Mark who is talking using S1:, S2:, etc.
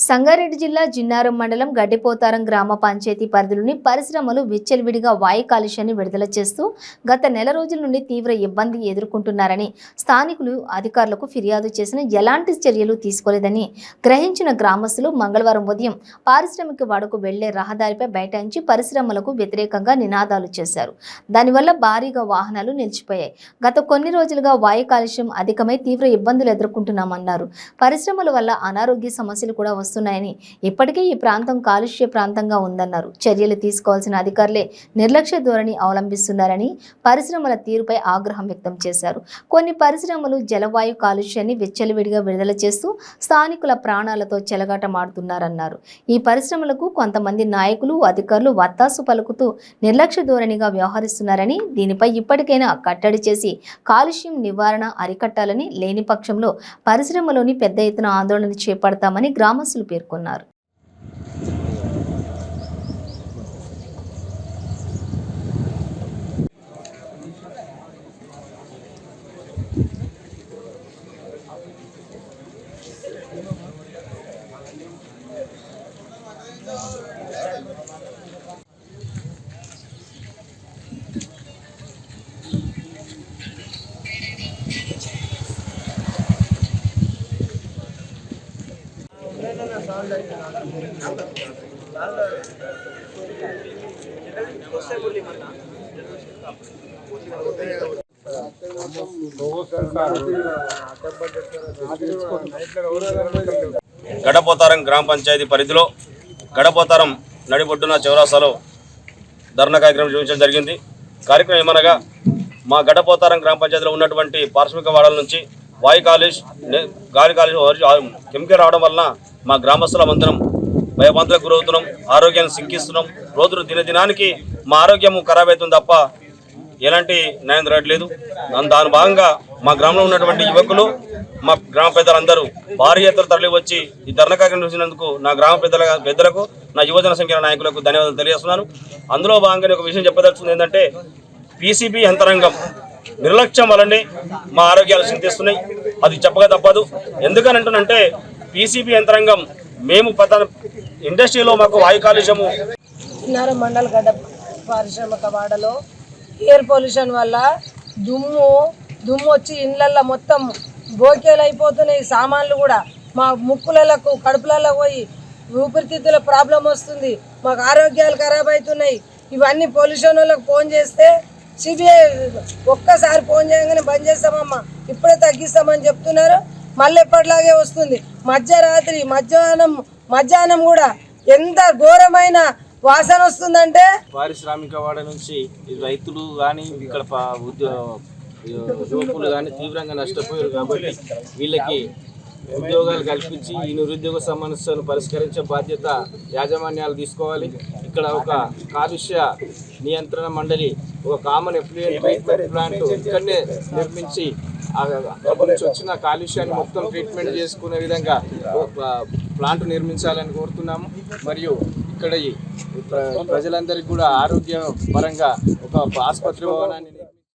S1: సంగారెడ్డి జిల్లా జిన్నారం మండలం గడ్డిపోతారం గ్రామ పంచాయతీ పరిధిలోని పరిశ్రమలు విచ్చలవిడిగా వాయు కాలుష్యాన్ని విడుదల చేస్తూ గత నెల రోజుల నుండి తీవ్ర ఇబ్బంది ఎదుర్కొంటున్నారని స్థానికులు అధికారులకు ఫిర్యాదు చేసిన ఎలాంటి చర్యలు తీసుకోలేదని గ్రహించిన గ్రామస్తులు మంగళవారం ఉదయం పారిశ్రామిక వాడకు వెళ్ళే రహదారిపై బైఠాయించి పరిశ్రమలకు వ్యతిరేకంగా నినాదాలు చేశారు. దానివల్ల భారీగా వాహనాలు నిలిచిపోయాయి. గత కొన్ని రోజులుగా వాయు కాలుష్యం అధికమై తీవ్ర ఇబ్బందులు ఎదుర్కొంటున్నామన్నారు. పరిశ్రమల వల్ల అనారోగ్య సమస్యలు కూడా వస్తున్నాయని. ఇప్పటికే ఈ ప్రాంతం కాలుష్య ప్రాంతంగా ఉందన్నారు. చర్యలు తీసుకోవాల్సిన అధికారులే నిర్లక్ష్య ధోరణి అవలంబిస్తున్నారని పరిశ్రమల తీరుపై ఆగ్రహం వ్యక్తం చేశారు. కొన్ని పరిశ్రమలు జలవాయు కాలుష్యాన్ని విచ్చలవిడిగా విడుదల చేస్తూ స్థానికుల ప్రాణాలతో చెలగాటమాడుతున్నారన్నారు. ఈ పరిశ్రమలకు కొంతమంది నాయకులు అధికారులు వత్తాసు పలుకుతూ నిర్లక్ష్య ధోరణిగా వ్యవహరిస్తున్నారని దీనిపై ఇప్పటికైనా కట్టడి చేసి కాలుష్యం నివారణ అరికట్టాలని లేని పక్షంలో పరిశ్రమలోని పెద్ద ఎత్తున ఆందోళన చేపడతామని గ్రామస్తులు పేర్కొన్నారు.
S2: గడపోతారం గ్రామ పంచాయతీ పరిధిలో గడపోతారం నడిబొడ్డున చౌరాసాలో ధర్నా కార్యక్రమం చూపించడం జరిగింది. కార్యక్రమం ఏమనగా మా గడపోతారం గ్రామ పంచాయతీలో ఉన్నటువంటి పారిశ్రామిక వాడల నుంచి వాయు కాలుష్ గాలి కాలుష్యం కెమికల్ రావడం వలన మా గ్రామస్తులం అందరం భయభ్రాంతులకు గురవుతున్నాం ఆరోగ్యాన్ని శంకిస్తున్నాం. రోజు దినదినానికి మా ఆరోగ్యము ఖరాబ్ అవుతుంది తప్ప ఎలాంటి న్యాయం జరగట్లేదు. దాని దాని భాగంగా మా గ్రామంలో ఉన్నటువంటి యువకులు మా గ్రామ పెద్దలందరూ భారీ ఎత్తున తరలి వచ్చి ఈ ధర్నా కార్యక్రమం చూసినందుకు నా గ్రామ పెద్దల పెద్దలకు నా యువజన సంఖ్య నాయకులకు ధన్యవాదాలు తెలియజేస్తున్నాను. అందులో భాగంగా ఒక విషయం చెప్పదలుచుకుంది ఏంటంటే పీసీబీ యంత్రాంగం నిర్లక్ష్యం వల్లనే మా ఆరోగ్యాలు చింతిస్తున్నాయి. అది చెప్పక తప్పదు. ఎందుకని అంటున్నంటే పీసీబీ యంత్రాంగం మేము పత ఇండస్ట్రీలో మాకు వాయు కాలుష్యము
S3: చిన్నారం మండల గడ్డ పారిశ్రామిక వాడలో ఎయిర్ పొల్యూషన్ వల్ల దుమ్ము దుమ్ము వచ్చి ఇండ్లల్లో మొత్తం బోకేలు అయిపోతున్నాయి సామాన్లు కూడా. మా ముక్కులకు కడుపులలో పోయి ఊపిరితిత్తుల ప్రాబ్లం వస్తుంది మాకు ఆరోగ్యాలు ఖరాబ్ అవుతున్నాయి. ఇవన్నీ పొల్యూషన్ వాళ్ళకి ఫోన్ చేస్తే సిబిఐ ఒక్కసారి ఫోన్ చేయగానే బంద్ చేస్తామమ్మా ఇప్పుడే తగ్గిస్తామని చెప్తున్నారు. మళ్ళీ ఎప్పటిలాగే వస్తుంది. మధ్యరాత్రి మధ్యాహ్నం మధ్యాహ్నం కూడా ఎంత ఘోరమైన వాసన వస్తుందంటే?
S4: పారిశ్రామికవాడ నుంచి రైతులు కానీ ఇక్కడ ప- ఉద్యో యువకులు కానీ తీవ్రంగా నష్టపోయారు కాబట్టి వీళ్ళకి ఉద్యోగాలు కల్పించి ఈ నిరుద్యోగ సమస్యను పరిష్కరించే బాధ్యత యాజమాన్యాలు తీసుకోవాలి. ఇక్కడ ఒక కాలుష్య నియంత్రణ మండలి ఒక కామన్ ఎఫ్లూయెంట్ ట్రీట్మెంట్ ప్లాంట్ ఇక్కడనే నిర్మించి నుంచి వచ్చిన కాలుష్యాన్ని మొత్తం ట్రీట్మెంట్ చేసుకునే విధంగా ఒక ప్లాంట్ నిర్మించాలని కోరుతున్నాము. మరియు ఇక్కడ ఈ ప్రజలందరికీ కూడా ఆరోగ్య పరంగా ఒక ఆసుపత్రి భవనాన్ని